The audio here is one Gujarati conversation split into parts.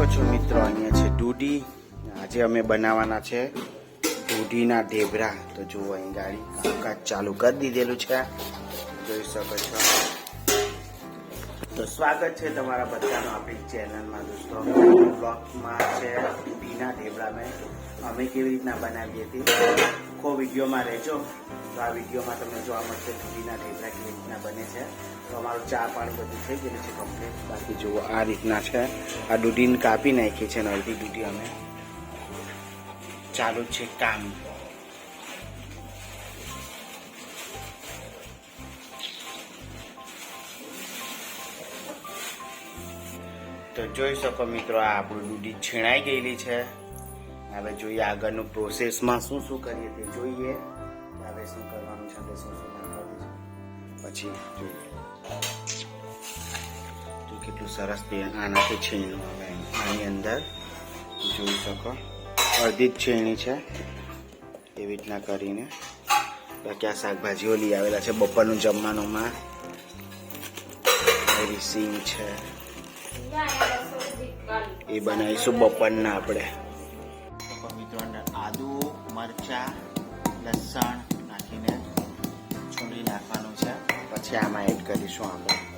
શકો છો મિત્રો, અહીંયા છે દૂધી આજે અમે બનાવવાના છે દૂધીના ઢેબરા. તો જુઓ અહીં ગાડી કામકાજ ચાલુ કરી દીધેલું છે. જોઈ શકો છો. તો સ્વાગત છે તમારા બધાનું આપણી ચેનલમાં દોસ્તો. બ્લોગમાં છે દૂધીના ઢેબડા મેં અમે કેવી રીતના બનાવીએ હતી આખો વિડીયોમાં રહેજો. તો આ વિડીયોમાં તમને જોવા મળશે દૂધીના ઢેબડા કેવી રીતના બને છે. તો અમારું ચા પાણી બધું થઈ ગયેલું છે કમ્પ્લીટ બાકી જુઓ આ રીતના છે. આ દૂધીને કાપી નાખી છે ને અડધી દૂધી અમે. ચાલુ છે કામ. તો જોઈ શકો મિત્રો આ આપણું દૂધી છીણાઈ ગયેલી છે. હવે જોઈએ આગળનું પ્રોસેસમાં શું શું કરીએ તે જોઈએ. કે હવે શું કરવાનું છે હવે શું શું નાખવાનું છે પછી જોઈએ. તો કેટલું સરસ તે આનાથી છીણ્યું હવે આની અંદર. જોઈ શકો. અડધી જ છીણી છે. એવી રીતના કરીને. બાકી આ શાકભાજીઓ લઈ આવેલા છે બપોરનું જમવાનુંમાં. સિંગ છે. એ બનાવીશું બપોરના આપણે. મિત્રો અંદર આદુ, મરચા, લસણ નાખીને છોડી નાખવાનું છે. પછી આમાં એડ કરીશું આપણે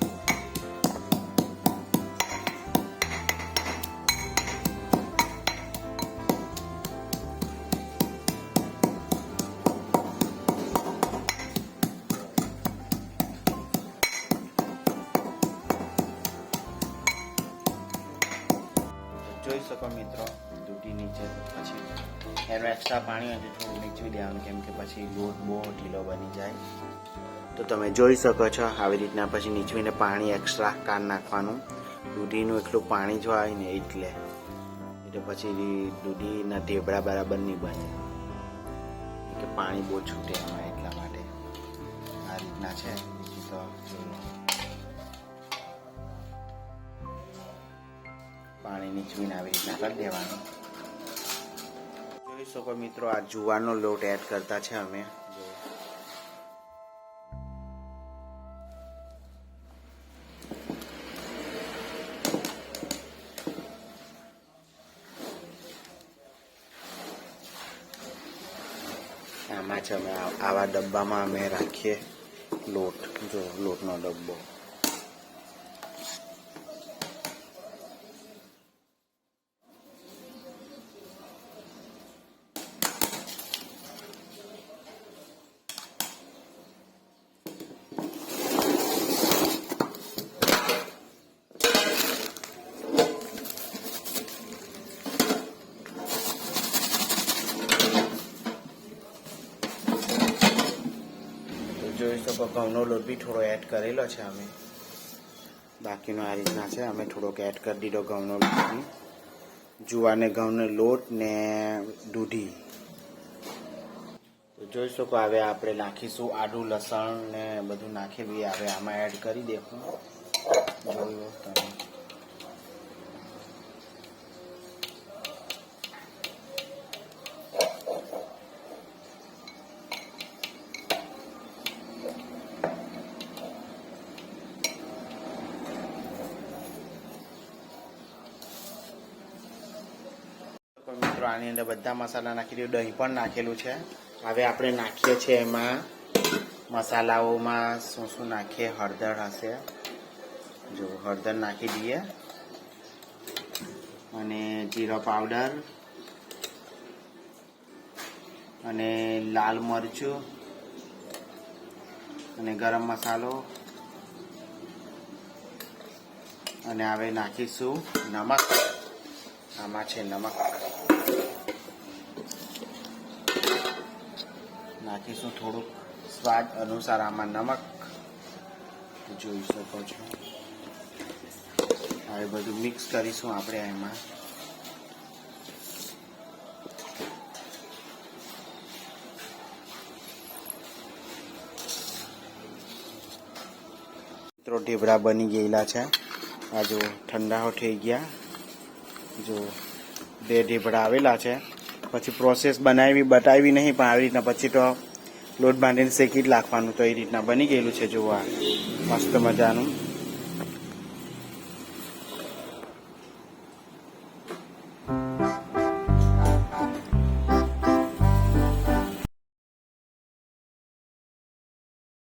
જોઈ શકો મિત્રો દૂધી નીચે પછી એનું એક્સ્ટ્રા પાણી તો થોડું નીચવી દેવાનું, કેમ કે પછી લોટ બહુ ઢીલો બની જાય. તો તમે જોઈ શકો છો આવી રીતના પછી નીચવીને પાણી એક્સ્ટ્રા કાન નાખવાનું. દૂધીનું એટલું પાણી જો આવે ને એટલે. એટલે પછી દૂધીના ઢેબડા બરાબર નહીં બને. કે પાણી બહુ છૂટે એમાં એટલા માટે. આ રીતના છે. બીજું તો પાણી નીચવીને આવી રીતના કરી દેવાનું. જોઈ શકો મિત્રો, આ જુવારનો લોટ એડ કરતા છે અમે. આમાં છે અમે આવા ડબ્બામાં અમે રાખીએ લોટ, જો લોટનો ડબ્બો તો જોઈ શકો ઘઉંનો લોટ બી થોડો એડ કરેલો છે અમે. બાકીનો આ રીતના છે, અમે થોડોક એડ કરી દીધો ઘઉંનો લોટ બી. જુવાને ઘઉંનો લોટ ને દૂધી. જોઈ શકો હવે આપણે નાખીશું આદુ લસણ ને બધું નાખેલી હવે આમાં એડ કરી દેખું. જોયું તમે તો મિત્રો આની અંદર બધા મસાલા નાખી દઉં દહીં પણ નાખેલું છે. હવે આપણે નાખીએ છીએ એમાં મસાલાઓમાં શું શું નાખીએ, હળદર હશે. જો હળદર નાખી દઈએ. અને જીરો પાવડર. અને લાલ મરચું. અને ગરમ મસાલો. અને હવે નાખીશું નમક. આમાં છે નમક. નાખીશું થોડુંક સ્વાદ અનુસાર આમાં નમક જોઈ શકો છો. હવે બધું મિક્સ કરીશું આપણે એમાં. મિત્રો ઢેબરા બની ગયેલા છે. આ જો ઠંડા થઈ ગયા. જો બે ઢેબરા આવેલા છે. પછી પ્રોસેસ બનાવી, બતાવી નહીં, પણ આવી રીતના પછી તો લોટ બાંધીને શેકી જ નાખવાનું તો એ રીતના બની ગયેલું છે, જોવા. મસ્ત મજાનું.